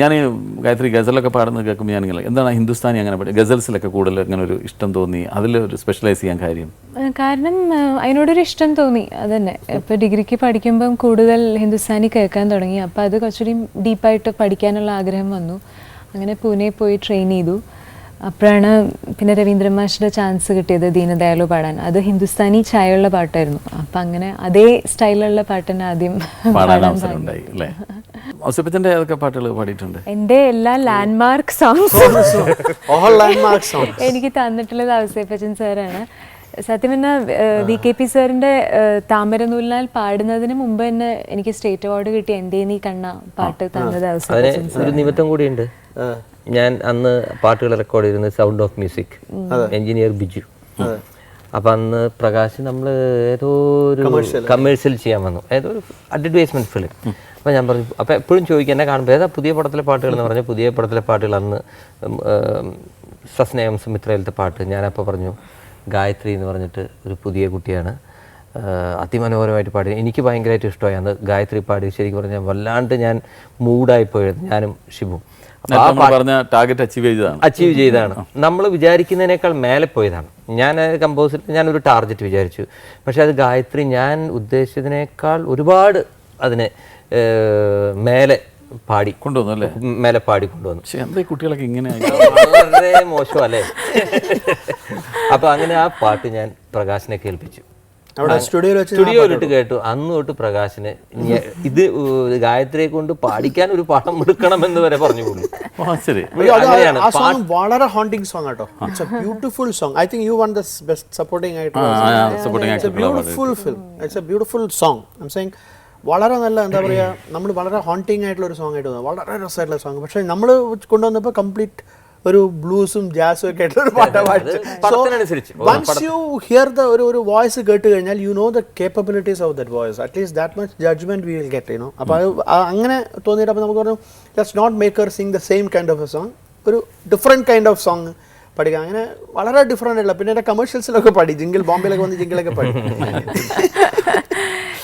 ഞാൻ ഗായത്രി ഗസലൊക്കെ പാടുന്നത് കേൾക്കുമ്പോൾ ഞാനിങ്ങനെ എന്താണ് ഹിന്ദുസ്ഥാനി അങ്ങനെ പാടി? ഗസൽസിലൊക്കെ കൂടുതൽ അങ്ങനെ ഒരു ഇഷ്ടം തോന്നി. അതിൽ ഒരു സ്പെഷ്യലൈസ് ചെയ്യാൻ കാര്യം? കാരണം അതിനോടൊരു ഇഷ്ടം തോന്നി. അതന്നെ. ഇപ്പോൾ ഡിഗ്രിക്ക് പഠിക്കുമ്പം കൂടുതൽ ഹിന്ദുസ്ഥാനി കേൾക്കാൻ തുടങ്ങി. അപ്പോൾ അത് കുറച്ചുകൂടി ഡീപ്പായിട്ട് പഠിക്കാനുള്ള ആഗ്രഹം വന്നു. അങ്ങനെ പൂനെ പോയി ട്രെയിൻ ചെയ്തു. അപ്പോഴാണ് പിന്നെ രവീന്ദ്രൻ മാഷിന്റെ ചാൻസ് കിട്ടിയത് ദീനദയാലു പാടാൻ. അത് ഹിന്ദുസ്ഥാനി ചായയുള്ള പാട്ടായിരുന്നു. അപ്പം അങ്ങനെ അതേ സ്റ്റൈലുള്ള പാട്ട് തന്നെ ആദ്യം പാടാൻ ഔസപ്പച്ചന്റെ ഏതൊക്കെ പാട്ടുകൾ പാടിയിട്ടുണ്ട്? എന്റെ എല്ലാ ലാൻഡ്മാർക്ക് സോങ്സും ഓൾ ലാൻഡ്മാർക്ക് സോങ്സ് എനിക്ക് തന്നിട്ടുള്ളത് ഔസേപ്പച്ചൻ സാറാണ്. സത്യം പറഞ്ഞാൽ വി കെ പി സാറിന്റെ താമരനൂലിനാൽ പാടുന്നതിന് മുമ്പ് തന്നെ എനിക്ക് സ്റ്റേറ്റ് അവാർഡ് കിട്ടിയ എന്റെ നീ കണ്ണ പാട്ട് തന്നത് ഒരു നിമിത്തം കൂടിയുണ്ട് ഞാൻ അന്ന് പാട്ടുകൾ റെക്കോർഡ് ചെയ്തിരുന്നത് sound of music engineer Biju. അപ്പൊ അന്ന് പ്രകാശ് നമ്മൾ ഏതോ ഒരു കമേഴ്ഷ്യൽ ചെയ്യാൻ വന്നു. ഏതോ ഒരു അഡ്വർടൈസ്മെന്റ് ഫിലിം അപ്പൊ ഞാൻ പറഞ്ഞു അപ്പൊ എപ്പോഴും ചോദിക്കുക എന്നെ കാണുമ്പോൾ ഏതാ പുതിയ പടത്തിലെ പാട്ടുകൾ? എന്ന് പറഞ്ഞാൽ പുതിയ പടത്തിലെ പാട്ടുകൾ അന്ന് സസ്നേഹം സുമിത്രയിലത്തെ പാട്ട്. ഞാനപ്പോൾ പറഞ്ഞു ഗായത്രി എന്ന് പറഞ്ഞിട്ട് ഒരു പുതിയ കുട്ടിയാണ്. അതിമനോഹരമായിട്ട് പാടി. എനിക്ക് ഭയങ്കരമായിട്ട് ഇഷ്ടമായി. അന്ന് ഗായത്രി പാടി ശരിക്കും പറഞ്ഞാൽ വല്ലാണ്ട് ഞാൻ മൂഡായി പോയത് ഞാനും ഷിബു. അപ്പോൾ പറഞ്ഞ ടാർഗറ്റ് അച്ചീവ് ചെയ്തതാണ്. അച്ചീവ് ചെയ്തതാണ്. നമ്മൾ വിചാരിക്കുന്നതിനേക്കാൾ മേലെ പോയതാണ്. ഞാൻ കമ്പോസർ ഞാനൊരു ടാർഗറ്റ് വിചാരിച്ചു. പക്ഷെ അത് ഗായത്രി ഞാൻ ഉദ്ദേശിച്ചതിനേക്കാൾ ഒരുപാട് അതിനെ മേലെ പാടി. കൊണ്ടുവന്നു അല്ലേ? മേലെ പാടി കൊണ്ടുവന്നു. പക്ഷെ എന്താ കുട്ടികളൊക്കെ ഇങ്ങനെ? വളരെ മോശമല്ലേ അപ്പൊ അങ്ങനെ ആ പാട്ട് ഞാൻ പ്രകാശിനെ കേൾപ്പിച്ചു. സ്റ്റുഡിയോയിലിട്ട് കേട്ടു. അന്ന് തൊട്ട് പ്രകാശിന് ഇത് ഗായത്രിയെ കൊണ്ട് പാടിക്കാൻ ഒരു പാഠം എടുക്കണം എന്ന് വരെ പറഞ്ഞു വളരെ ഹോണ്ടിങ് സോങ് കേട്ടോ it's a beautiful song I think you won the best supporting ആയിട്ട് beautiful film it's a beautiful song I'm saying വളരെ നല്ല എന്താ പറയുക നമ്മൾ വളരെ ഹോണ്ടിങ് ആയിട്ടുള്ള ഒരു സോങ് ആയിട്ട് തോന്നുന്നു. വളരെ രസമായിട്ടുള്ള സോങ് പക്ഷേ നമ്മൾ കൊണ്ടുവന്നപ്പോൾ കംപ്ലീറ്റ് ഒരു ബ്ലൂസും ജാസും ഒക്കെ ആയിട്ടുള്ള ഒരു പാട്ടാണ് പടത്തിനനുസരിച്ച്. വൺസ് യു ഹിയർ ദ ഒരു ഒരു വോയിസ് കേട്ട് കഴിഞ്ഞാൽ you know the capabilities of that voice at least that much judgement we will get you know അപ്പോൾ അത് അങ്ങനെ തോന്നിയിട്ട് അപ്പോൾ നമുക്ക് പറഞ്ഞു let's not make her sing the same kind of a song ഒരു ഡിഫറെന്റ് കൈൻഡ് ഓഫ് സോങ് പഠിക്കാം. അങ്ങനെ വളരെ ഡിഫറെന്റ് ആയിട്ടുള്ള പിന്നെ എന്റെ കമേഴ്ഷ്യൽസിലൊക്കെ പഠി. ജിങ്കിൾ ബോംബെയിലൊക്കെ വന്ന് ജിങ്കിളൊക്കെ പാടി